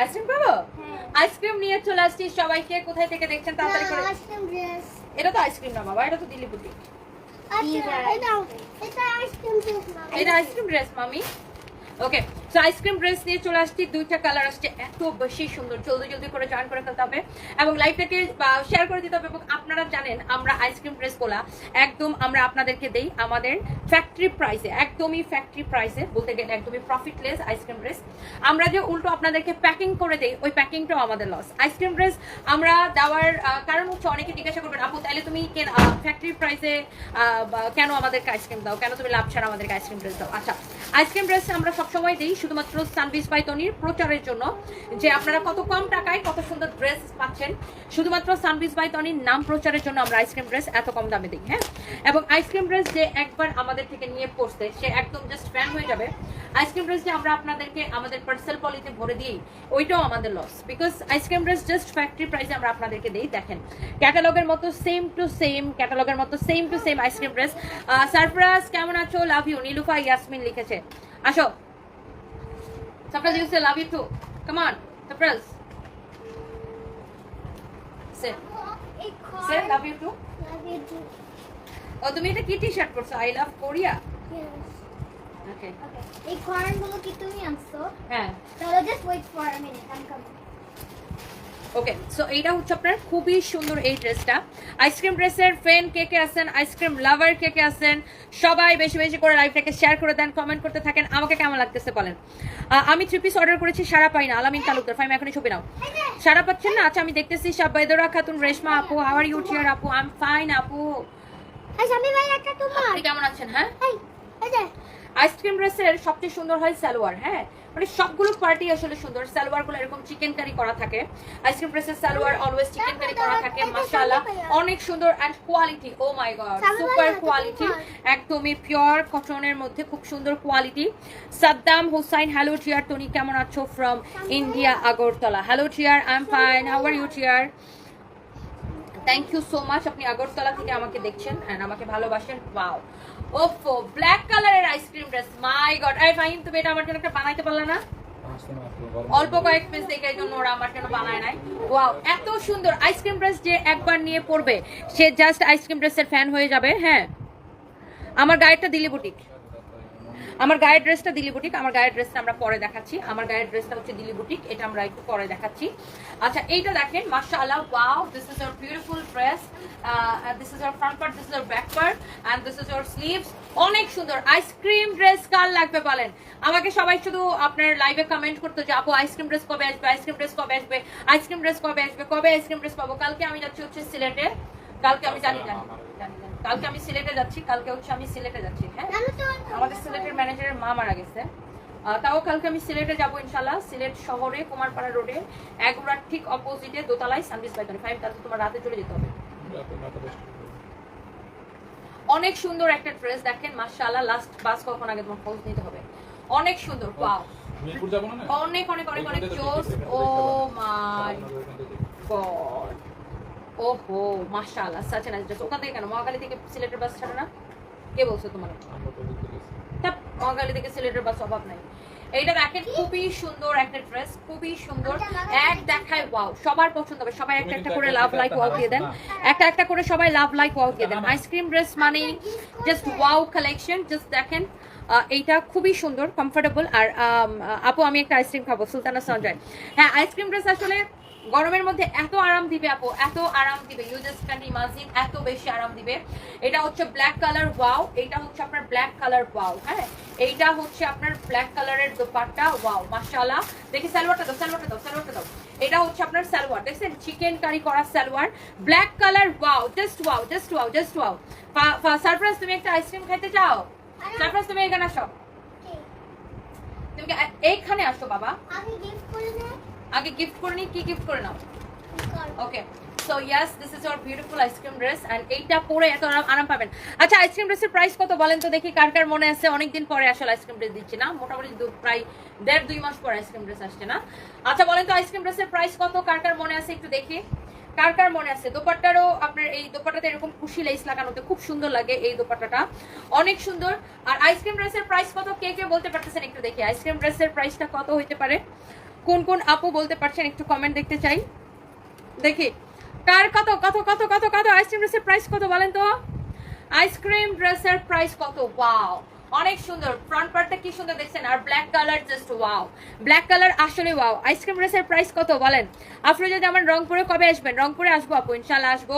Ice cream পাবো হ্যাঁ। Ice cream নিয়ে চলে আসছি সবাইকে। কোথায় থেকে দেখছেন তাড়াতাড়ি করে? এটা তো আইসক্রিম না বাবা এটা তো দিল্লি বুটি। আচ্ছা এটা আইসক্রিম ড্রেস মামি। ওকে সো আইসক্রিম ড্রেস নিয়ে চলে আসছি, দুইটা কালার আসছে, এত বেশি সুন্দর। জলদি জলদি করে জয়েন করে ফেলতে হবে এবং লাইভটাকে শেয়ার করে দিতে হবে এবং আপনারা জানেন, আমরা আইসক্রিম ড্রেসগুলা একদম আমরা আপনাদেরকে দেই আমাদের ফ্যাক্টরি প্রাইসে একদমই ফ্যাক্টরি প্রাইসে বলতে গেলে একদমই প্রফিটলেস আইসক্রিম ড্রেস আমরা যে উল্টো আপনাদেরকে প্যাকিং করে দেই, ওই প্যাকিংটাও আমাদের লস আইসক্রিম ড্রেস আমরা দেওয়ার কারণ হচ্ছে অনেকে জিজ্ঞাসা করবেন, আপু, তাহলে তুমি ফ্যাক্টরি প্রাইসে কেন আমাদেরকে আইসক্রিম দাও? কেন তুমি লাভ ছাড়া আমাদেরকে আইসক্রিম ড্রেস দাও? আচ্ছা আইসক্রিম ড্রেস আমরা সবসময় দিই শুধুমাত্র সানবিস বাই তনির প্রচারের জন্য যে আপনারা কত কম টাকায় কত সুন্দর ড্রেস পাচ্ছেন, শুধুমাত্র সানবিস বাই তনির নাম প্রচারের জন্য আমরা আইসক্রিম ড্রেস এত কম দামে দিই হ্যাঁ? এবং আইসক্রিম ড্রেস যে একবার আমাদের থেকে নিয়ে পড়ছে সে একদম জাস্ট ফ্যান হয়ে যাবে। আইসক্রিম ড্রেস যে আমরা আপনাদেরকে আমাদের পার্সেল পলিতে ভরে দিই, ওইটাও আমাদের loss because ice cream dress just factory প্রাইসে আমরা আপনাদেরকে দিই, দেখেন। ক্যাটালগের মতো সেম টু সেম ক্যাটালগের মতো same too same ice cream dress surprise কেমন আছো? লাভ ইউ নীলুফা ইয়াসমিন লিখেছে। আসো। সারপ্রাইজ লিখেছে love you too come on surprise সে এই সে love you too Love you too. ও তুমি এটা কি T shirt পরছো? I love Korea Yes. Okay Okay. এই কর্নগুলো কি তুমি আনছো? হ্যাঁ। তাহলে just wait for a minute I coming okay so এইটা হচ্ছে আপনার খুবই সুন্দর এই ড্রেসটা আইসক্রিম ড্রেসের ফ্রেন কে কে আছেন? আইসক্রিম লাভার কে কে আছেন? সবাই বেশি বেশি করে লাইভটাকে শেয়ার করে দেন কমেন্ট করতে থাকেন। আমাকে কেমন লাগতেছে বলেন। আমি থ্রি পিস অর্ডার করেছি সারা পাই না। আলামিন তালুকদার ফাইম এখনই ছবি নাও। সারা পাচ্ছেন না? আচ্ছা আমি দেখতেছি সাব্বাইদরা খাতুন রেশমা আপু হাওয়ার ইউ চিয়ার আপু? আই এম ফাইন আপু কেমন আছেন হ্যাঁ? আইসক্রিম ড্রেসের সবচেয়ে সুন্দর হয় সালোয়ার হ্যাঁ? মানে সবগুলো পার্টি আসলে সুন্দর। সালোয়ারগুলো এরকম চিকেন কারি করা থাকে। আইসক্রিম ড্রেসের সালোয়ার অলওয়েজ চিকেন কারি করা থাকে মাশাআল্লাহ। অনেক সুন্দর and quality O my god super quality একদমই পিওর কটনের মধ্যে খুব সুন্দর quality Saddam Hussain hello dear Tony কেমন আছো? From India Agartala. Hello dear I am fine how are you dear thank you so much আপনি আগরতলা থেকে আমাকে দেখছেন এন্ড আমাকে ভালোবাসেন। ওয়াও ওফো ব্ল্যাক কালারের ice cream dress my god I fine তুমি এটা আমার জন্য একটা বানাইতে পারলে না? অল্প কয়েক পিস জন্য ওরা আমার জন্য বানায় নাই। ওয়াও এত সুন্দর আইসক্রিম ড্রেস যে একবার নিয়ে পড়বে সে জাস্ট আইসক্রিম ড্রেসের ফ্যান হয়ে যাবে হ্যাঁ। আমার গায়েরটা দিলি বুটিক আমার গায়ের ড্রেসটা দিল্লি বুটিক আমার গায়ের ড্রেসটা আমরা পরে দেখাচ্ছি। আমার গায়ের ড্রেসটা হচ্ছে দিল্লি বুটিক এটা আমরা একটু পরে দেখাচ্ছি। আচ্ছা এইটা দেখেন মাশাআল্লাহ wow this is our beautiful dress this is our front part this is back part and this is our sleeves অনেক সুন্দর আইসক্রিম ড্রেস কার লাগবে বলেন? আমাকে সবাই শুধু আপনার লাইভে কমেন্ট করতো যে আপু আইসক্রিম ড্রেস কবে আসবে? আইসক্রিম ড্রেস কবে আসবে? আইসক্রিম ড্রেস কবে আসবে? কবে আইসক্রিম ড্রেস পাবো? কালকে আমি যাচ্ছি হচ্ছে সিলেটে। কালকে আমি জানি জানি, জানি। কালকে আমি সিলেটে যাচ্ছি কালকে হচ্ছে আমি সিলেটে যাচ্ছি হ্যাঁ? আমাদের সিলেটের ম্যানেজারের মা মারা গেছে। তাও কালকে আমি সিলেটে যাব ইনশাল্লাহ সিলেট শহরে কুমারপাড়া রোডে এগুলার ঠিক অপোজিটে দোতলায় সার্ভিস বাইতনে ফাইভ তাহলে তোমার রাতে চলে যেতে হবে। অনেক সুন্দর একটা ড্রেস দেখেন মাশাআল্লাহ লাস্ট বাস কখন আগে তোমার খোঁজ নিতে হবে। অনেক সুন্দর পাও মিরপুর যাব না? অনেক অনেক অনেক অনেক জোস। ও মাই গড ওহো মাশাআল্লাহ সাচ নাইস ওখান থেকে কেন? মহাকালী থেকে সিলেটের বাস ছাড়ে না? কে বলছো তোমার? তা মহাকালী থেকে সিলেটের বাস অভাব নাই। এইটা দেখেন খুবই সুন্দর একটা ড্রেস খুবই সুন্দর। এক দেখায় ওয়াও সবার পছন্দ হবে। সবাই একটা একটা করে লাভ লাইক ওয়াও দিয়ে দেন। একটা একটা করে সবাই লাভ লাইক ওয়াও দিয়ে দেন। আইসক্রিম ড্রেস মানে জাস্ট ওয়াও কালেকশন জাস্ট দেখেন আহ, এইটা খুবই সুন্দর কমফোর্টেবল আর আপু আমি একটা আইসক্রিম খাব সুলতানা সঞ্জয়। হ্যাঁ আইসক্রিম ড্রেস আসলে গরমের মধ্যে এত আরাম দিবে আপু এত আরাম দিবে। ইউ জাস্ট ক্যান ইমাজিন এত বেশি আরাম দিবে। এটা হচ্ছে ব্ল্যাক কালার ওয়াও এটা হচ্ছে আপনার ব্ল্যাক কালার ওয়াও হ্যাঁ? এইটা হচ্ছে আপনার ব্ল্যাক কালারের দোপাট্টা ওয়াও মাশাআল্লাহ। দেখি সালোয়ারটা দাও সালোয়ারটা দাও সালোয়ারটা দাও। এটা হচ্ছে আপনার সালোয়ার দেখছেন? চিকেন কারি করা salwar. Black colour wow just wow just wow just wow surprise তুমি একটা আইসক্রিম খেতে চাও? সারপ্রাইজ তুমি এখানে আসো। তুমি এইখানে আসো বাবা। আমি গিফট করে দেব আগে গিফট করে নি কি গিফট করে নাও? Okay so yes this is our beautiful ice cream dress and এইটা পরে এত আরাম পাবেন। আচ্ছা আইসক্রিম ড্রেসের প্রাইস কত বলেন তো দেখি, কার কার মনে আছে? অনেকদিন পরে আসলে আইসক্রিম ড্রেস দিচ্ছি না, মোটামুটি প্রায় দেড়, দুই মাস পরে আইসক্রিম ড্রেস আসছে না। আচ্ছা বলেন তো আইসক্রিম ড্রেসের প্রাইস কত? কার কার মনে আছে একটু দেখি। কার কার মনে আছে? দোপাট্টারও আপনার এই দোপাট্টাতে এরকম খুশি লেস লাগানোতে খুব সুন্দর লাগে এই দোপাট্টাটা। অনেক সুন্দর। আর আইসক্রিম ড্রেসের প্রাইস কত? কে কে বলতে পারতেছেন একটু দেখি। আইসক্রিম ড্রেসের প্রাইসটা কত হইতে পারে? কোন কোন আপু বলতে পারছেন একটু কমেন্ট দেখতে চাই। দেখি। কার কত কত কত কত কত আইসক্রিম ড্রেসের প্রাইস কত বলেন তো? আইসক্রিম ড্রেসের প্রাইস কত? ওয়াও অনেক সুন্দর। ফ্রন্ট পার্টটা কি সুন্দর দেখছেন? আর black colour just wow black colour আসলে ওয়াও আইসক্রিম ড্রেসের প্রাইস কত বলেন? আপনি আফরোজা জামান রংপুরে কবে আসবেন? রংপুরে আসব আপু ইনশাল্লাহ আসব।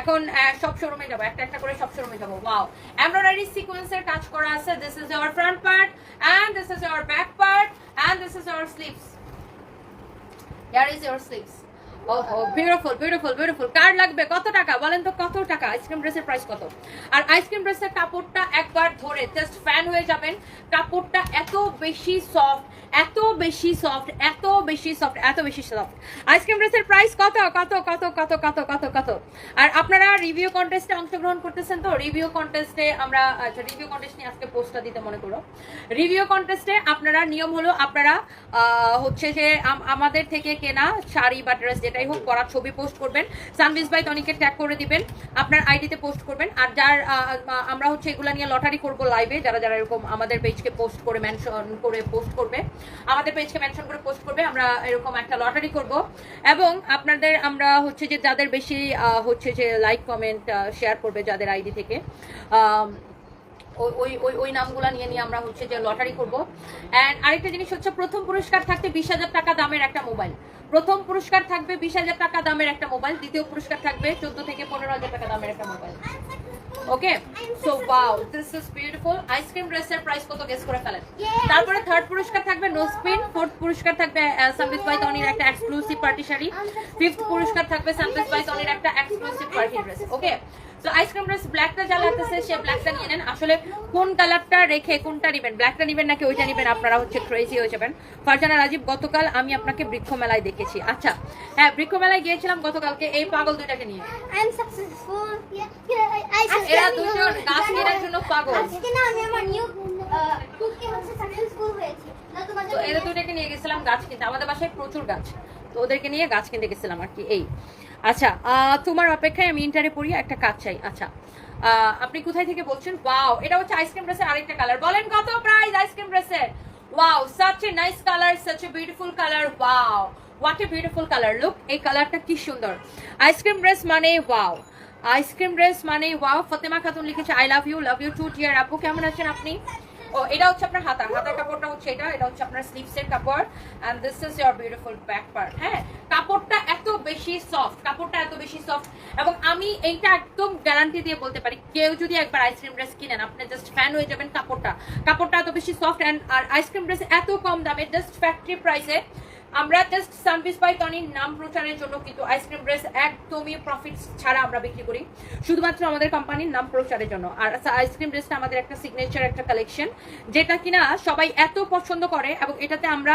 এখন সব শোরুমে যাব। একটা একটা করে সব শোরুমে যাব। ওয়াও এমব্রয়ডারি সিকোয়েন্সের কাজ করা আছে। This is our front part and this is our back part and this is our sleeves Here is your sleeves. Beautiful beautiful beautiful কার লাগবে? কত টাকা? বলেন তো কত টাকা? আইসক্রিম প্রাইস কত? আর আইসক্রিম কাপড়টা একবার ধরে জাস্ট ফ্যান হয়ে যাবেন। কাপড়টা এত বেশি এত বেশি সফট এত বেশি সফট এত বেশি আইসক্রিম প্রাইস কত? কত আর আপনারা রিভিউ কন্টেস্টে অংশগ্রহণ করতেছেন তো? রিভিউ কন্টেস্টে আমরা আচ্ছা রিভিউ কন্টেস্ট নিয়ে আজকে পোস্টটা দিতে মনে করো। রিভিউ কন্টেস্টে আপনারা নিয়ম হলো আপনারা হচ্ছে যে আম- আমাদের থেকে কেনা শাড়ি বা ড্রেস যেটাই হোক, করা ছবি পোস্ট করবেন। সানভিস বাই টনিকে ট্যাগ করে দিবেন। আপনার আইডিতে পোস্ট করবেন। আর যার আমরা হচ্ছে এগুলা নিয়ে লটারি করব লাইভে যারা যারা এরকম আমাদের পেজকে পোস্ট করে মেনশন করে পোস্ট করবে, আমাদের পেজকে মেনশন করে পোস্ট করবে, আমরা এরকম একটা লটারি করব। এবং আপনাদের আমরা হচ্ছে যে যাদের বেশি হচ্ছে যে লাইক কমেন্ট শেয়ার করবে যাদের আইডি থেকে ওই ওই ওই ওই নামগুলা নিয়ে নিয়ে আমরা হচ্ছে যে লটারি করব। অ্যান্ড আরেকটা জিনিস হচ্ছে প্রথম পুরস্কার থাকতে বিশ হাজার টাকা দামের একটা মোবাইল প্রথম পুরস্কার থাকবে বিশ হাজার টাকা দামের একটা মোবাইল দ্বিতীয় পুরস্কার থাকবে চোদ্দ থেকে পনেরো হাজার টাকা দামের একটা mobile. Okay so wow this is beautiful ice cream ড্রেসের প্রাইস কত গেস করে ফেলেন? তারপরে থার্ড পুরস্কার থাকবে নো স্পিন ফোর্থ পুরস্কার থাকবে বাই তনির একটা এক্সক্লুসিভ পার্টি শাড়ি ফিফথ পুরস্কার থাকবে বাই তনির একটা এক্সক্লুসিভ পার্টি ড্রেস ওকে তো আইসক্রিম ড্রেস ব্ল্যাকটা যা লাগতেছে সে ব্ল্যাকটা নিয়ে নেন। আসলে কোন কালারটা রেখে কোনটা নেবেন? ব্ল্যাকটা নেবেন নাকি ওইটা নেবেন? আপনারা হচ্ছে ক্রেজি হয়ে যাবেন। ফারজানা রাজীব গতকাল আমি আপনাকে বৃক্ষ মেলায় দেখেছি। আচ্ছা হ্যাঁ বৃক্ষ মেলায় গিয়েছিলাম গতকালকে এই পাগল দুইটাকে নিয়ে। Yeah, এরা দুজন গাছ কেনার জন্য পাগল। আজকে না আমি আমার নিউ কুকি হচ্ছে সাকসেসফুল হয়েছি। না তোমাদের তো এদের দুটাকে নিয়ে গেছিলাম গাছ কিনতে। আমাদের বাসায় প্রচুর গাছ। তো ওদেরকে নিয়ে গাছ কিনতে গেছিলাম আর কি এই। আচ্ছা তোমার অপেক্ষায় আমি ইন্টারে পড়ি, একটা কাজ চাই। আচ্ছা আপনি কোথায় থেকে বলছেন? ওয়াও এটা হচ্ছে আইসক্রিম ড্রেসের আরেকটা কালার বলেন কত প্রাইস আইসক্রিম ড্রেসের wow such a nice colour such a beautiful colour wow what a beautiful colour look এই কালারটা কি সুন্দর। আইসক্রিম ড্রেস মানে ওয়াও আইসক্রিম ড্রেস মানে ওয়াও ফতেমা খাতুন লিখেছে I love you love you too dear আপু। কেমন আছেন আপনি? ও, এটা হচ্ছে আপনার হাতা হাতার কাপড়টা হচ্ছে এটা এটা হচ্ছে আপনার স্লিভসের কাপড় and this is your beautiful back part হ্যাঁ? কাপড়টা এত বেশি সফট কাপড়টা এত বেশি সফট এবং আমি এইটা একদম গ্যারান্টি দিয়ে বলতে পারি, কেউ যদি একবার আইসক্রিম ড্রেস কিনেন, আপনি জাস্ট ফ্যান হয়ে যাবেন কাপড়টা। কাপড়টা এত বেশি সফট অ্যান্ড আর আইসক্রিম ড্রেস এত কম দামে জাস্ট ফ্যাক্টরি প্রাইসে আমরা জাস্ট সানভিস বাই টনির নাম প্রচারের জন্য কিন্তু আইসক্রিম ড্রেস একদমই প্রফিট ছাড়া আমরা বিক্রি করি। শুধুমাত্র আমাদের কোম্পানির নাম প্রচারের জন্য। আর আইসক্রিম ড্রেসটা আমাদের একটা সিগনেচার একটা কালেকশন যেটা কিনা সবাই এত পছন্দ করে এবং এটাতে আমরা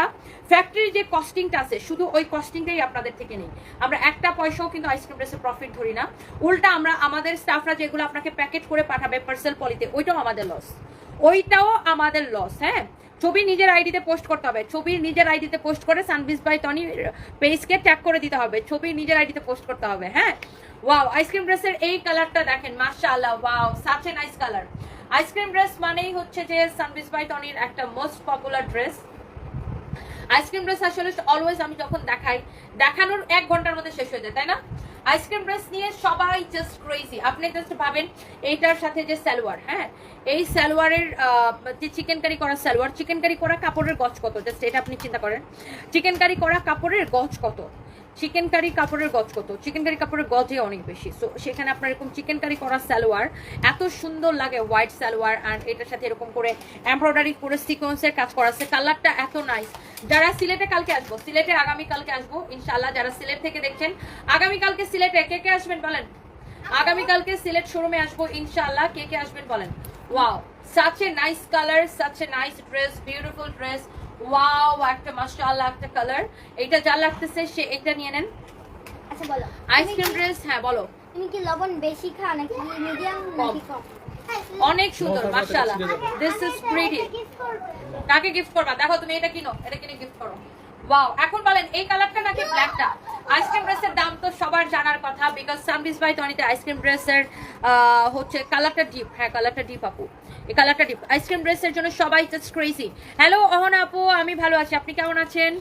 ফ্যাক্টরির যে কস্টিংটা আছে, শুধু ওই কস্টিংটাই আপনাদের থেকে নেই। আমরা একটা পয়সাও কিন্তু আইসক্রিম ড্রেসের প্রফিট ধরি না। উল্টা আমরা আমাদের স্টাফরা যেগুলো আপনাকে প্যাকেট করে পাঠাবে পার্সেল পলিতে ওইটাও আমাদের লস ওইটাও আমাদের লস হ্যাঁ? ছবি নিজের আইডিতে পোস্ট করতে হবে। ছবি নিজের আইডিতে পোস্ট করে সানবিস বাই টনি পেজকে ট্যাগ করে দিতে হবে। ছবি নিজের আইডিতে পোস্ট করতে হবে হ্যাঁ? ওয়াও আইসক্রিম ড্রেসের এই কালারটা দেখেন, মাশাআল্লাহ wow such a nice colour ice cream dress মানেই হচ্ছে যে সানবিস বাই টনির একটা most popular dress ice cream dress আসলে অলওয়েজ আমি যখন দেখাই, দেখানোর এক ঘণ্টার মধ্যে শেষ হয়ে যায়, তাই না? আইসক্রিম ড্রেস নিয়ে সবাই জাস্ট ক্রেজি আপনি জাস্ট ভাবেন এইটার সাথে যে সালোয়ার হ্যাঁ? এই সালোয়ারের যে চিকেন কারি করা সালোয়ার চিকেন কারি করা কাপড়ের গছ কত? জাস্ট এটা আপনি চিন্তা করেন। চিকেন কারি করা কাপড়ের গছ কত? চিকেন কারি কাপড়ের গজ কত? চিকেন কারি কাপড়ের গজে অনেক বেশি। সো সেখানে আপনার এরকম চিকেন কারি করা সালোয়ার, এত সুন্দর লাগে হোয়াইট সালোয়ার, আর এটার সাথে এরকম করে এমব্রয়ডারি করে সিকোয়েন্সের কাজ করা আছে। কালারটা এত নাইস যারা সিলেটে কালকে আসব সিলেটে আগামী কালকে আসব, ইনশাআল্লাহ যারা সিলেট থেকে দেখছেন আগামী কালকে সিলেটে কে কে আসবেন বলেন? আগামী কালকে সিলেট শোরুমে আসব, ইনশাআল্লাহ কে কে আসবেন বলেন? Wow such a nice colour such a nice dress beautiful dress wow একটা মাশাআল্লাহ একটা কালার এটা যা লাগতেছে সে এটা নিয়ে নেন। আচ্ছা বলো। আইসক্রিম ড্রেস হ্যাঁ বলো। তুমি কি লবণ বেশি খাও নাকি মিডিয়াম নাকি কম? অনেক সুন্দর মাশাআল্লাহ। দিস ইজ প্রিটি কাকে গিফট করবা? দেখো তুমি এটা কিনো এটা কিনে গিফট করো। ওয়াও এখন বলেন, এই কালারটা নাকি ব্ল্যাকটা আইসক্রিম ড্রেসের দাম তো সবার জানার কথা বিকজ সানবিস বাই টনিতে আইসক্রিম ড্রেসের হচ্ছে কালারটা ডিপ হ্যাঁ কালারটা ডিপ আপু। এই কালারটা ডিপ আইসক্রিম ড্রেসের জন্য সবাই জাস্ট ক্রেজি হ্যালো অহনা আপু, আমি ভালো আছি। আপনি কেমন আছেন?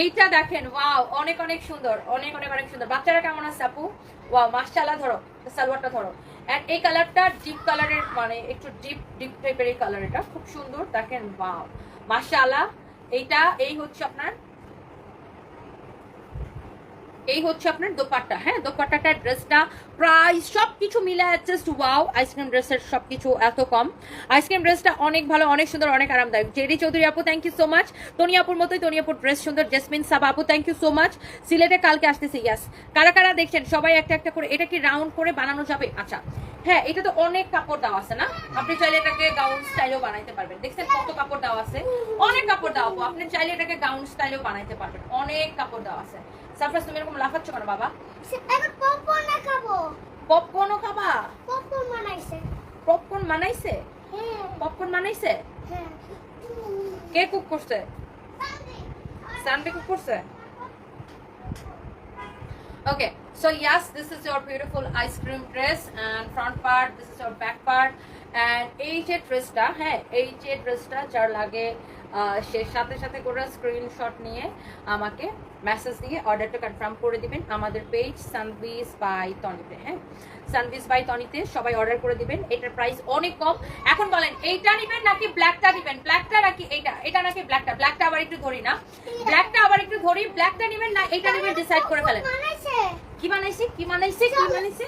এইটা দেখেন ওয়াও অনেক অনেক সুন্দর, অনেক অনেক অনেক সুন্দর। বাচ্চারা কেমন আছে আপু? ওয়াও মাশাআল্লাহ, ধরো, সালোয়ারটা ধরো। এন্ড এই কালারটা ডিপ কালারের মানে একটু ডিপ ডিপ টাইপের এই কালার এটা। খুব সুন্দর, দেখেন ওয়াও মাশাআল্লাহ। এইটা এই হচ্ছে আপনার এই হচ্ছে আপনার দোপাট্টা। হ্যাঁ দোপাট্টাটার ড্রেসটা প্রাইস সব কিছু মিলে জাস্ট ওয়াও আইসক্রিম ড্রেসের সব কিছু এত কম। আইসক্রিম ড্রেসটা অনেক ভালো, অনেক সুন্দর, অনেক আরামদায়ক। জেডি চৌধুরী আপু থ্যাংক ইউ সো মাচ তনিয়াপুর মতোই তনিয়াপুর ড্রেস সুন্দর। জেসমিন সাবা আপু থ্যাংক ইউ সো মাচ সিলেটে কালকে আসতেছে ইয়াস কারা কারা দেখছেন? সবাই একটা একটা করে, এটা কি রাউন্ড করে বানানো যাবে? আচ্ছা। হ্যাঁ এটা তো অনেক কাপড় দেওয়া আছে না? আপনি চাইলে এটাকে গাউন স্টাইলও বানাইতে পারবেন। দেখছেন কত কাপড় দেওয়া আছে? অনেক কাপড় দেওয়া আপু। আপনি চাইলে এটাকে গাউন স্টাইলও বানাইতে পারবেন। অনেক কাপড় দেওয়া আছে। সারপ্রাইজ তুমি এরকম লাফাচ্ছ কেন বাবা? এবার পপকর্ন খাব। পপকর্নও খাবা? পপকর্ন বানাইছে। পপকর্ন বানাইছে? হ্যাঁ। পপকর্ন বানাইছে? হ্যাঁ। কে কুক করছে? সানডে কুক করছে? Okay, so yes, this is your beautiful ice cream dress and front part, this is your back part. And এই যে ড্রেসটা হ্যাঁ এই যে ড্রেসটা যার লাগে সে সাথে সাথে করে স্ক্রিনশট নিয়ে আমাকে মেসেজ দিয়ে অর্ডারটা কনফার্ম করে দিবেন। আমাদের পেজ সানভিস বাই টনিতে হ্যাঁ? সানভিস বাই টনিতে সবাই অর্ডার করে দিবেন। এটার প্রাইস অনেক কম। এখন বলেন এইটা নিবেন নাকি ব্ল্যাকটা নিবেন? ব্ল্যাকটা নাকি এইটা? এটা নাকি ব্ল্যাকটা ব্ল্যাকটা আবার একটু ধরি না। ব্ল্যাকটা আবার একটু ধরি ব্ল্যাকটা নিবেন না এইটা নিবেন ডিসাইড করে ফেলেন। কি বানাইছে? কি বানাইছে? কি বানাইছে?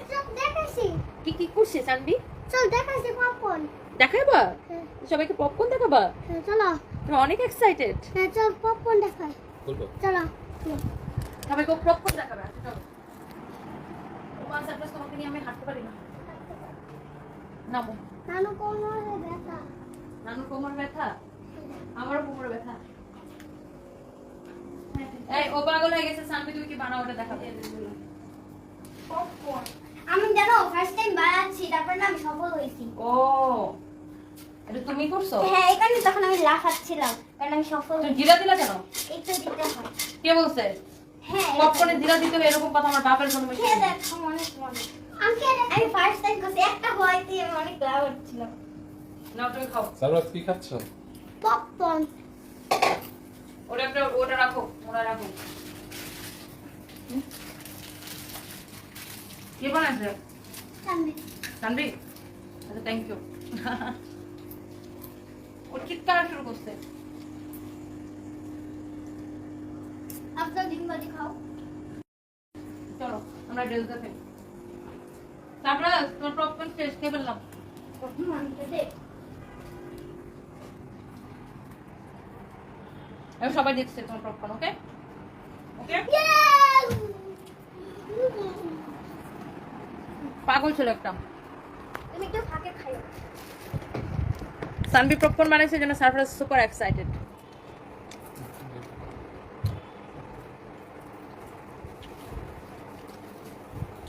কি কি করছে সানবি চল দেখাইছি পপকর্ন দেখাবা হ্যাঁ। সবাইকে পপকর্ন দেখাবা? হ্যাঁ, চলো। তুমি অনেক এক্সাইটেড হ্যাঁ চল পপকর্ন দেখাই। বলব? চলো সবাইকে পপকর্ন দেখাবে আচ্ছা, চলো। তোমার সারপ্রাইজ তোমাকে নিয়ে আমি হাঁটতে পারি না। নামো। নানু কোমরে ব্যথা। নানুর কোমর ব্যথা? আমারও কোমর ব্যথা। এই ও পাগল হয়ে গেছে সানবি তুই কি বানাও ওটা দেখাবে পপকর্ন আমি জানো ফার্স্ট টাইম বানাচ্ছি তারপর না আমি সফল হয়েছি। ও। এটা তুমি করছ? হ্যাঁ এখানে তখন আমি লাফাচ্ছিলাম কারণ আমি সফল তুমি জিরা দিলা কেন? তো দিতে হয়। কে বলছে? হ্যাঁ পপকর্নে জিরা দিতে হবে এরকম কথা আমার বাপের জন্মে খেয়ে দেখো অনেক মজা আমি আমি ফার্স্ট টাইম করছি একটা ভয়তে আমি অনেক লাভ হচ্ছিল নাও তুমি খাও। সারপ্রাইজ কি খাচ্ছ? পপকর্ন। ওটা একটা ওটা রাখো ওটা রাখো। কে বানাইছে? সামনে তানবি আচ্ছা থ্যাংক ইউ ও চিৎকার শুরু করছে। আপনার ডিম ভাজি খাও। চলো আমরা তারপরে তোমার পপকর্ন শেষ খেয়ে ফেললাম। সবাই দেখছে তোমার পপকর্ন ওকে ওকে পাগল ছিল একটা। তুমি একটু ফাঁকে খাইও। সানবি পপকর্ন বানাইছে জন্য সারপ্রাইজ সুপার এক্সাইটেড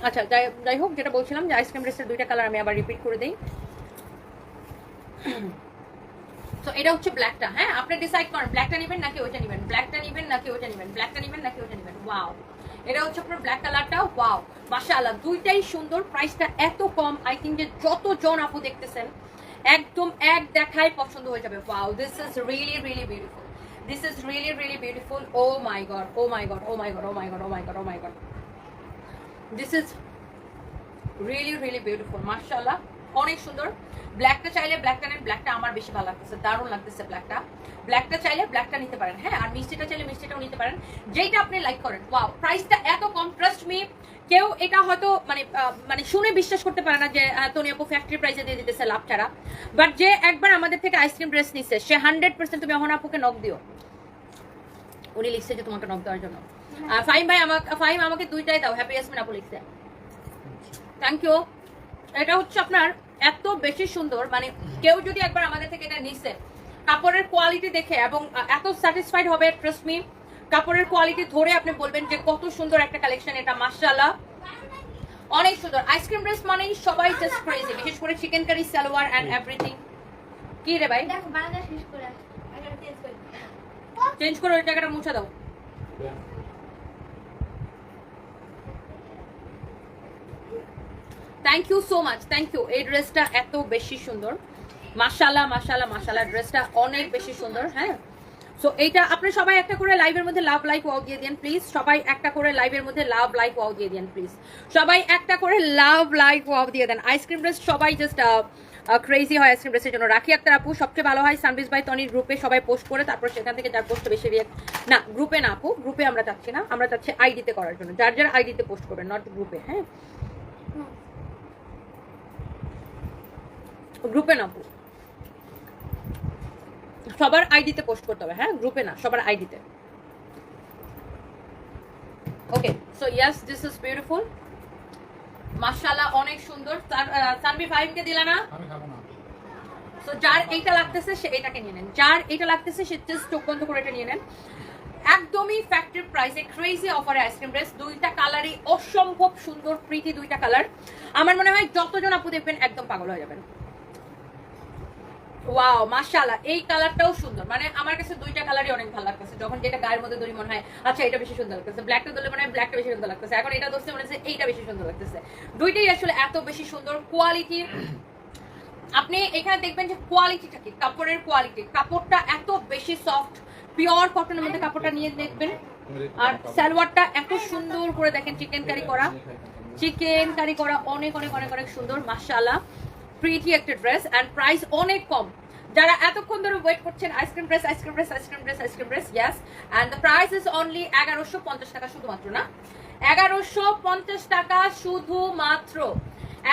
আচ্ছা যাই যাই হোক, যেটা বলছিলাম যে আইসক্রিম ড্রেসের দুইটা কালার আমি আবার রিপিট করে দিই। তো এটা হচ্ছে ব্ল্যাকটা হ্যাঁ? আপনি ডিসাইড করেন ব্ল্যাকটা নেবেন নাকি ওইটা নেবেন? ব্ল্যাকটা নেবেন নাকি ওইটা নেবেন? ব্ল্যাকটা নেবেন নাকি ওইটা নেবেন? ওয়াও এটা হচ্ছে আপনার ব্ল্যাক কালারটা ওয়াও মাশাআল্লাহ, দুইটাই সুন্দর প্রাইসটা এত কম আই থিঙ্ক যে যতজন আপু দেখতেছেন একদম এক দেখায় পছন্দ হয়ে যাবে। Wow this is really really beautiful this is really really beautiful oh my god oh my god oh my god oh my god oh my god oh my god this is really really beautiful মার্শাল্লাহ অনেক সুন্দর। ব্ল্যাকটা চাইলে ব্ল্যাকটা নেন ব্ল্যাকটা আমার বেশি ভালো লাগতেছে, দারুণ লাগতেছে ব্ল্যাকটা ব্ল্যাকটা চাইলে ব্ল্যাকটা নিতে পারেন হ্যাঁ আর মিষ্টিটা চাইলে মিষ্টিটাও নিতে পারেন। যেটা আপনি লাইক করেন ওয়াও প্রাইসটা এত কম ট্রাস্ট মি কেউ এটা হয়তো মানে মানে শুনে বিশ্বাস করতে পারে না যে তনি আপু ফ্যাক্টরি প্রাইসে দিয়ে দিতেছে লাভ ছাড়া। বাট যে একবার আমাদের থেকে আইসক্রিম ড্রেস নিচ্ছে সে হান্ড্রেড পার্সেন্ট তুমি অহন আপুকে নক দিও। উনি লিখছে যে তোমাকে নক দেওয়ার জন্য। ফাইম ভাই আমাকে ফাইম আমাকে দুইটাই দাও। হ্যাপি ইয়াসমিন আপু লিখছে। থ্যাংক ইউ এটা হচ্ছে আপনার এত বেশি সুন্দর মানে কেউ যদি একবার আমাদের থেকে এটা নিচ্ছে কাপড়ের কোয়ালিটি দেখে এবং এত স্যাটিসফাইড হবে ট্রাস্ট মি কাপড়ের কোয়ালিটি ধরে আপনি বলবেন যে কত সুন্দর একটা কালেকশন এটা মাসাল্লাহ অনেক সুন্দর। আইসক্রিম ড্রেস মানেই সবাই জাস্ট ক্রেজি বিশেষ করে chikankari salwar and everything কি রে ভাই? চেঞ্জ করে ওই জায়গাটা মুছে দাও। Thank you so much thank you এই ড্রেসটা এত বেশি সুন্দর। মাসালা মাসালা মাসালা ড্রেসটা অনেক বেশি সুন্দর হ্যাঁ? সো এইটা আপনি সবাই একটা করে লাইভের মধ্যে লাভ লাইক ওয়াও দিয়ে দেন প্লিজ সবাই একটা করে লাইভের মধ্যে লাভ লাইক ওয়াও দিয়ে দেন প্লিজ সবাই একটা করে লাভ লাইক ওয়াও দিয়ে দেন। আইসক্রিম ড্রেস সবাই জাস্ট ক্রেজি হয় আইসক্রিম ড্রেসের জন্য। রাখি আক্তার আপু সবচেয়ে ভালো হয় সানবিজ বাই তনির গ্রুপে সবাই পোস্ট করে তারপর সেখান থেকে যার পোস্ট বেশি রিয়াক্ট না গ্রুপে না আপু গ্রুপে আমরা চাচ্ছি না। আমরা চাচ্ছি আইডিতে করার জন্য। যার যার আইডিতে পোস্ট করবেন নট গ্রুপে হ্যাঁ? গ্রুপে না আপু। সবার আইডিতে পোস্ট করতে হবে হ্যাঁ? গ্রুপে না সবার আইডিতে। Okay so yes this is beautiful মাশাআল্লাহ অনেক সুন্দর। তার সানবি ফাইভকে দিলা না? আমি খাব না। সো যার এইটা লাগতেছে সে এটাকে নিয়ে নেন। যার এইটা লাগতেছে সে জাস্ট চোখ বন্ধ করে এটা নিয়ে নেন। একদমই ফ্যাক্টরি প্রাইসে ক্রেজি অফারে আইসক্রিম ড্রেস দুইটা কালারই অসম্ভব সুন্দর প্রীতি দুইটা কালার আমার মনে হয় যতজন আপু দেখবেন একদম পাগল হয়ে যাবেন। ওয়াও মাশাআল্লাহ, এই কালারটাও সুন্দর। মানে আমার কাছে দুইটা কালারই অনেক ভালো লাগতেছে। যখন যেটা গায়ের মধ্যে ধরি মনে হয় আচ্ছা এটা বেশি সুন্দর লাগতেছে। ব্ল্যাকটা হয় ব্ল্যাকটা বেশি সুন্দর লাগতেছে। এখন এটা ধরতে মনে হচ্ছে এইটা বেশি সুন্দর লাগতেছে। দুইটাই আসলে এত বেশি সুন্দর কোয়ালিটি আপনি এখানে দেখবেন যে কোয়ালিটিটা কি? কাপড়ের কোয়ালিটি কাপড়টা এত বেশি সফট পিওর কটনের মধ্যে কাপড়টা নিয়ে দেখবেন। আর সালোয়ারটা এত সুন্দর করে দেখেন চিকেন কারি করা। চিকেন কারি করা অনেক অনেক অনেক অনেক সুন্দর, মাশাআল্লাহ। প্রিটি একটা ড্রেস অ্যান্ড প্রাইস অনেক কম। যারা এতক্ষণ ধরে ওয়েট করছেন ice cream dress ice cream dress ice cream dress ice cream dress yes and the price is only এগারোশো পঞ্চাশ টাকা শুধুমাত্র, না? এগারোশো পঞ্চাশ টাকা শুধুমাত্র,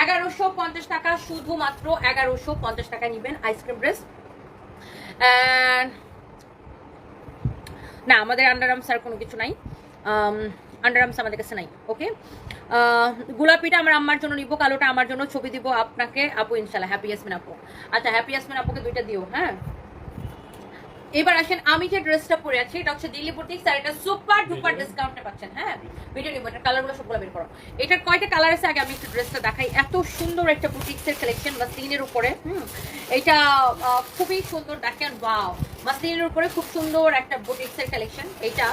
এগারোশো পঞ্চাশ টাকা শুধুমাত্র এগারোশো পঞ্চাশ টাকা নিবেন আইসক্রিম ড্রেস অ্যান্ড না, আমাদের আন্ডার আর্মস আর কোনো কিছু নাই। আন্ডার আর্মস আমাদের কাছে নাই ওকে গোলাপিটা আমার আম্মার জন্য নিবো কালোটা আমার জন্য ছবি দিব আপনাকে। আপু ইনশাল্লাহ হ্যাপি ইয়াসমিন আপু। আচ্ছা হ্যাপি ইয়াসমিন আপুকে দুইটা দিও হ্যাঁ? এবার আসেন আমি যে ড্রেসটা পরে আছি এটা হচ্ছে দিল্লি বুটিক্স আর এটা সুপার ডুপার ডিসকাউন্টে পাচ্ছেন হ্যাঁ? ভিডিও নিব এটা কালারগুলো সবগুলো বের করো। এটার কয়টা কালার আছে? আগে আমি একটু ড্রেসটা দেখাই। এত সুন্দর একটা বুটিক্সের কালেকশন মাসলিনের উপরে হুম? এটা খুবই সুন্দর দেখেন ওয়াও মাসলিনের উপরে খুব সুন্দর একটা বুটিক্সের কালেকশন এটা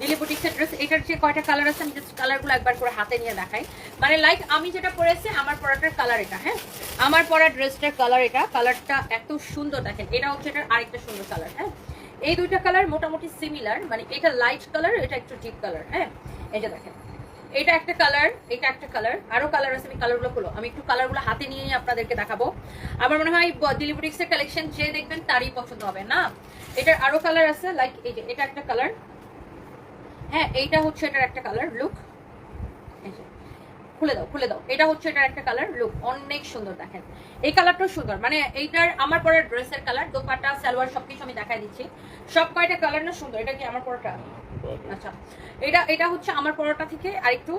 দিল্লি বুটিক্সের ড্রেস এটার যে কয়টা কালার আছে, আমি জাস্ট কালারগুলো একবার করে হাতে নিয়ে দেখাই। মানে লাইক আমি যেটা পরেছি, আমার পরাটার কালার এটা হ্যাঁ? আমার পরা ড্রেসটার কালার এটা কালারটা এত সুন্দর দেখেন, এটা হচ্ছে এটার আরেকটা সুন্দর কালার হ্যাঁ? এই দুইটা কালার মোটামুটি সিমিলার মানে এটা লাইট কালার এটা একটু ডিপ কালার হ্যাঁ? এটা দেখেন এটা একটা কালার এটা একটা কালার আরও কালার আছে, আমি কালারগুলো খুলো। আমি একটু কালারগুলো হাতে নিয়েই আপনাদেরকে দেখাবো। আমার মনে হয় দিল্লি বুটিক্সের কালেকশন যে দেখবেন তারই পছন্দ হবে, না? এটার আরও কালার আছে লাইক এই যে, এটা একটা কালার হ্যাঁ এইটা হচ্ছে এটার একটা কালার লুক খুলে দাও খুলে দাও। এটা হচ্ছে এটার একটা কালার লুক অনেক সুন্দর দেখেন। এই কালারটাও সুন্দর মানে এইটার আমার পরের ড্রেসের কালার দোপাটা সালোয়ার সবকিছু আমি দেখাই দিচ্ছি। সব কয়টা কালার না সুন্দর? এটা কি আমার পরোটা? আচ্ছা। এটা এটা হচ্ছে আমার পরোটা থেকে আরেকটু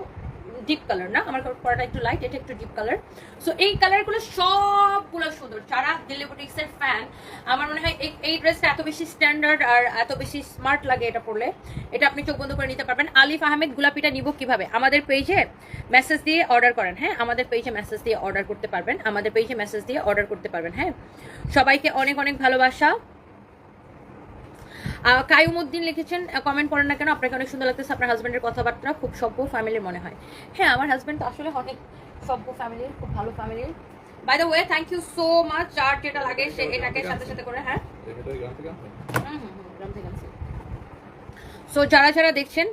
ডিপ কালার না, আমার পরোটা একটু লাইট এটা একটু ডিপ কালার সো এই কালারগুলো সবগুলো সুন্দর। যারা দিল্লি বুটিক্সের ফ্যান আমার মনে হয় এই- ড্রেসটা এত বেশি স্ট্যান্ডার্ড আর এত বেশি স্মার্ট লাগে এটা পরলে। এটা আপনি চোখ বন্ধ করে নিতে পারবেন। আলিফ আহমেদ গোলাপিটা নিব কীভাবে? আমাদের পেজে মেসেজ দিয়ে অর্ডার করেন হ্যাঁ? আমাদের পেজে মেসেজ দিয়ে অর্ডার করতে পারবেন। আমাদের পেজে মেসেজ দিয়ে অর্ডার করতে পারবেন হ্যাঁ? সবাইকে অনেক অনেক ভালোবাসা। কায়ুমুদ্দিন লিখেছেন কমেন্ট করেন না কেন আপনাকে অনেক সুন্দর লাগতেছে আপনার হাজব্যান্ডের কথাবার্তা খুব সভ্য ফ্যামিলির মনে হয়। হ্যাঁ আমার হাজব্যান্ড আসলে অনেক সভ্য ফ্যামিলির খুব ভালো ফ্যামিলির by the way thank you so much যার যেটা লাগে সে এটাকে সাথে সাথে করে হ্যাঁ? সো যারা যারা দেখছেন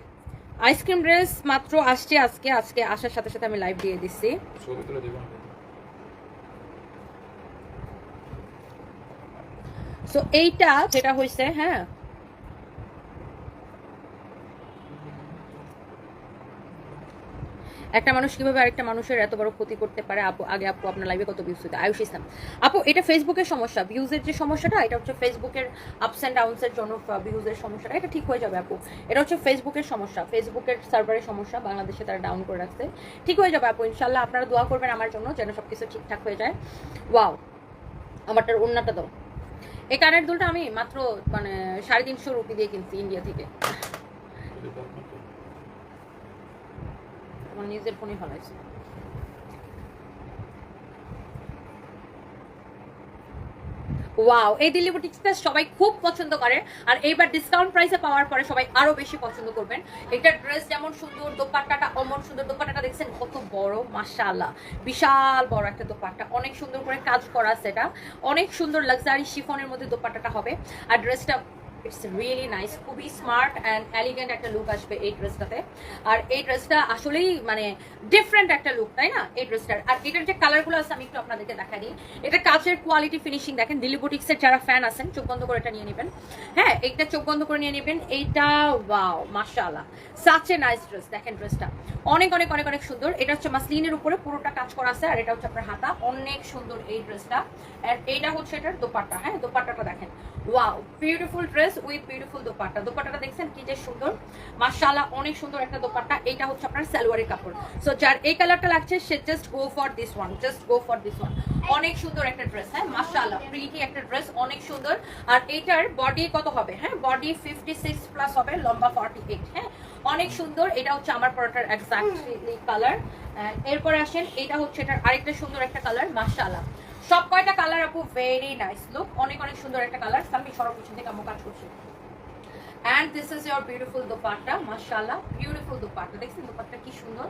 আইসক্রিম ড্রেস মাত্র আসছে আজকে আজকে আসার সাথে সাথে আমি লাইভ দিয়ে দিচ্ছি। সো এইটা যেটা হয়েছে হ্যাঁ একটা মানুষ কীভাবে আরেকটা মানুষের এত বড় ক্ষতি করতে পারে? আপু, আগে আপু, আপনার লাইভে কত ভিউজ হতো আয়ুষ ইসলাম, আপু, এটা ফেসবুকের সমস্যা। ভিউজের যে সমস্যাটা, এটা হচ্ছে ফেসবুকের আপস অ্যান্ড ডাউনসের জন্য ভিউজের সমস্যাটা। এটা ঠিক হয়ে যাবে, আপু। এটা হচ্ছে ফেসবুকের সমস্যা। ফেসবুকের সার্ভারের সমস্যা, বাংলাদেশে তারা ডাউন করে রাখছে। ঠিক হয়ে যাবে, আপু ইনশাল্লাহ আপনারা দোয়া করবেন আমার জন্য যেন সব কিছু ঠিকঠাক হয়ে যায়। ওয়াও আমারটার অন্যটা দাও। এই কানের দুলটা আমি মাত্র মানে সাড়ে তিনশো রুপি দিয়ে কিনছি ইন্ডিয়া থেকে। আমার নিজের ফোনই ভালো আছে ওয়াও এই সবাই খুব পছন্দ করে, আর এইবার ডিসকাউন্ট প্রাইসে পাওয়ার পরে সবাই আরও বেশি পছন্দ করবেন। এটা ড্রেস যেমন সুন্দর, দোপাট্টাটা অমন সুন্দর, দোপাট্টাটা দেখছেন কত বড়, মাশাআল্লাহ, বিশাল বড় একটা দোপাট্টা। অনেক সুন্দর করে কাজ করা সেটা। অনেক সুন্দর লাক্সারি শিফনের মধ্যে দোপাট্টাটা হবে। আর ড্রেসটা ইটস রিয়েলি নাইস খুবই স্মার্ট অ্যান্ড এলিগেন্ট একটা লুক আসবে এই ড্রেসটাতে আর এই ড্রেসটা আসলেই মানে ডিফারেন্ট একটা লুক তাই না? এই ড্রেসটার আর এটার যে কালারগুলো আছে, আমি একটু আপনাদেরকে দেখা দিই। এটা কাচের কোয়ালিটি ফিনিশিং দেখেন দিল্লি বুটিক্সের যারা ফ্যান আছেন, চোখ বন্ধ করে এটা নিয়ে নেবেন। হ্যাঁ এইটা চোখ বন্ধ করে নিয়ে নেবেন। এইটা ওয়াও মাশাআল্লাহ। সাচে নাইস ড্রেস দেখেন ড্রেসটা অনেক অনেক অনেক অনেক সুন্দর। এটা হচ্ছে মাসলিনের উপরে পুরোটা কাজ করা আছে, আর এটা হচ্ছে আপনার হাতা। অনেক সুন্দর এই ড্রেসটা এন্ড এইটা হচ্ছে এটার দোপাট্টা। হ্যাঁ দোপাট্টাটা দেখেন। Wow beautiful dress with beautiful dupatta দোপাট্টাটা দেখছেন কি যে সুন্দর? মাশাআল্লাহ, অনেক সুন্দর একটা দোপাট্টা। এইটা হচ্ছে আপনার সালোয়ারের কাপড়। সো যার এই কালারটা লাগছে, সে just go for this one just go for this one অনেক সুন্দর একটা ড্রেস হ্যাঁ? মাশাআল্লাহ প্রিটি একটা ড্রেস অনেক সুন্দর। আর এইটার বডি কত হবে হ্যাঁ? বডি ফিফটি সিক্স প্লাস হবে, লম্বা ফর্টি এইট হ্যাঁ? অনেক সুন্দর। এটা হচ্ছে আমার পরোটার এক্সাক্টলি কালার এরপর আসেন এটা হচ্ছে এটার আরেকটা সুন্দর একটা কালার মাশাআল্লাহ। সব কয়টা কালার আপু? ভেরি নাইস লুক অনেক অনেক সুন্দর একটা কালার আমি সরব পিছন থেকে আমি কাজ করছি। And this is your beautiful dupatta মাসাল্লাহ বিউটিফুল দোপাট্টা। দেখছেন দোপাট্টা কি সুন্দর?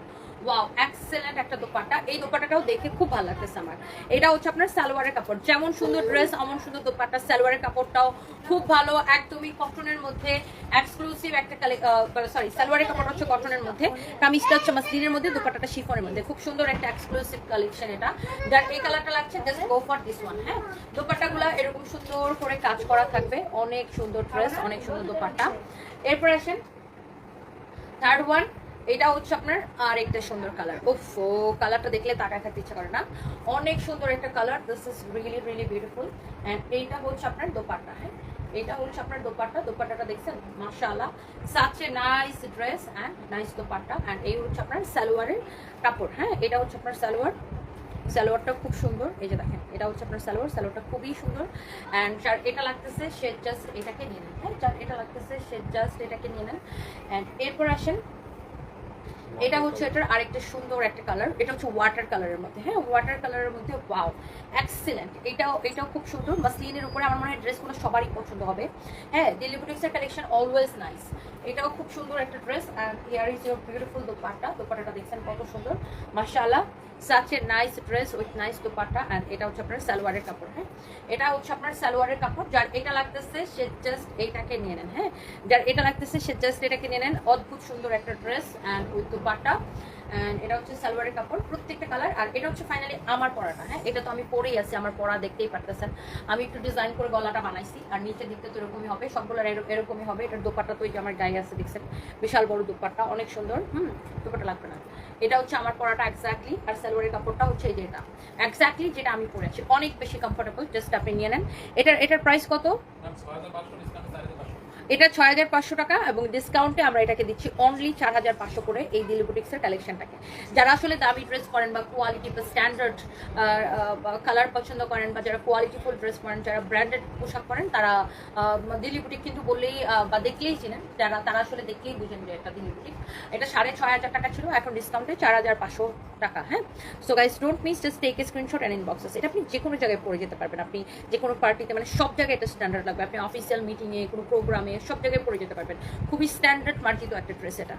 ওয়াও এক্সেলেন্ট একটা দোপাট্টা। এই দোপাট্টাটাও দেখে খুব ভালো লাগতেছে আমার। এটা হচ্ছে আপনার সালোয়ারের কাপড়। যেমন সুন্দর ড্রেস এমন সুন্দর দোপাট্টা। সালোয়ারের কাপড়টাও খুব ভালো, একদমই কটনের মধ্যে এক্সক্লুসিভ একটা সরি সালোয়ারের কাপড় হচ্ছে কটনের মধ্যে। কামিজটা হচ্ছে মাসলিনের মধ্যে, দোপাট্টাটা শিফনের মধ্যে। খুব সুন্দর একটা এক্সক্লুসিভ কালেকশন এটা। যার এই কালারটা লাগছে just go for this one হ্যাঁ? দোপাট্টাগুলো এরকম সুন্দর করে কাজ করা থাকবে। অনেক সুন্দর ড্রেস অনেক সুন্দর দোপাট্টা। এরপর আসেন থার্ড ওয়ান এটা হচ্ছে আপনার আর একটা সুন্দর কালার ওফ কালারটা দেখলে তাকায় থাকতে ইচ্ছা করে না। অনেক সুন্দর একটা colour this is really really beautiful and এইটা হচ্ছে আপনার দোপাট্টা হ্যাঁ? এটা হচ্ছে আপনার দোপাট্টা। দোপাট্টাটা দেখছেন? মাশাআল্লাহ। Such nice dress and nice dupatta. And এই হচ্ছে আপনার সালোয়ারের কাপড় হ্যাঁ? এটা হচ্ছে আপনার সালোয়ার। সালোয়ারটা খুব সুন্দর। এই যে দেখেন, এটা হচ্ছে আপনার সালোয়ার। সালোয়ারটা খুবই সুন্দর। অ্যান্ড যার এটা লাগতেছে, সে জাস্ট এটাকে নিয়ে নেন হ্যাঁ? যার এটা লাগতেছে, সে জাস্ট এটাকে নিয়ে নেন। অ্যান্ড এরপর আসেন এটা হচ্ছে এটার আরেকটা সুন্দর একটা কালার এটা হচ্ছে ওয়াটার কালারের মধ্যে। হ্যাঁ ওয়াটার কালারের মধ্যে ওয়াও এক্সিলেন্ট এটাও এটাও খুব সুন্দর। মাসলিনের উপরে আমার মনে হয় ড্রেসগুলো সবারই পছন্দ হবে। হ্যাঁ দিল্লি কালেকশন অলওয়েজ নাইস এটাও খুব সুন্দর একটা dress and here is your beautiful dupatta দোপাট্টাটা দেখছেন কত সুন্দর। মাশাআল্লাহ। Such a nice dress with nice dupatta and এটা হচ্ছে আপনার সালোয়ারের কাপড় হ্যাঁ? এটা হচ্ছে আপনার সালোয়ারের কাপড়। যার এটা লাগতেছে, সে জাস্ট এইটাকে নিয়ে নেন হ্যাঁ? যার এটা লাগতেছে, সে জাস্ট এটাকে নিয়ে নেন। অদ্ভুত সুন্দর একটা dress and with dupatta and এটা হচ্ছে সালোয়ারের কাপড়, প্রত্যেকটা কালার। আর এটা হচ্ছে ফাইনালি আমার পরাটা হ্যাঁ? এটা তো আমি পরেই আছি, আমার পরা দেখতেই পারতেছেন। আমি একটু ডিজাইন করে গলাটা বানাইছি, আর নিচে দিকতে তো এরকমই হবে, সবগুলোর এর- এরকমই হবে। এটার দোপাট্টা তো এই যে আমার গায়ে আছে, দেখছেন? বিশাল বড় দোপাট্টা, অনেক সুন্দর, হুম? দোপাট্টা লাগবে না। এটা হচ্ছে আমার পরাটা এক্স্যাক্টলি আর সালোয়ারের কাপড়টা হচ্ছে এই যে এক্স্যাক্টলি যেটা আমি পরেছি অনেক বেশি কমফোর্টেবল জাস্ট আপনি নিয়ে নেন। এটার এটার প্রাইস কত? এটা ছয় হাজার পাঁচশো টাকা এবং ডিসকাউন্টে আমরা এটাকে দিচ্ছি অনলি চার হাজার পাঁচশো করে এই দিলি বুটিক্সের কালেকশনটাকে যারা আসলে দামি ড্রেস করেন বা কোয়ালিটি বা স্ট্যান্ডার্ড কালার পছন্দ করেন বা যারা কোয়ালিটিফুল ড্রেস পরেন, যারা ব্র্যান্ডেড পোশাক পরেন, তারা দিল্লি বুটিক কিন্তু বললেই বা দেখলেই চিনেন, যারা, তারা আসলে দেখলেই বুঝেন যে এটা দিল্লি বুটিক এটা সাড়ে ছয় হাজার টাকা ছিল, এখন ডিসকাউন্টে চার হাজার পাঁচশো টাকা হ্যাঁ? So guys don't miss just take a screenshot and inboxes এটা আপনি যে কোনো জায়গায় পরে যেতে পারবেন। আপনি যে কোনো পার্টিতে মানে সব জায়গায় এটা স্ট্যান্ডার্ড লাগবে। আপনি অফিসিয়াল মিটিংয়ে কোনো প্রোগ্রামে সব জায়গায় পরে যেতে পারবেন। খুবই স্ট্যান্ডার্ড মার্জিত একটা ড্রেস এটা।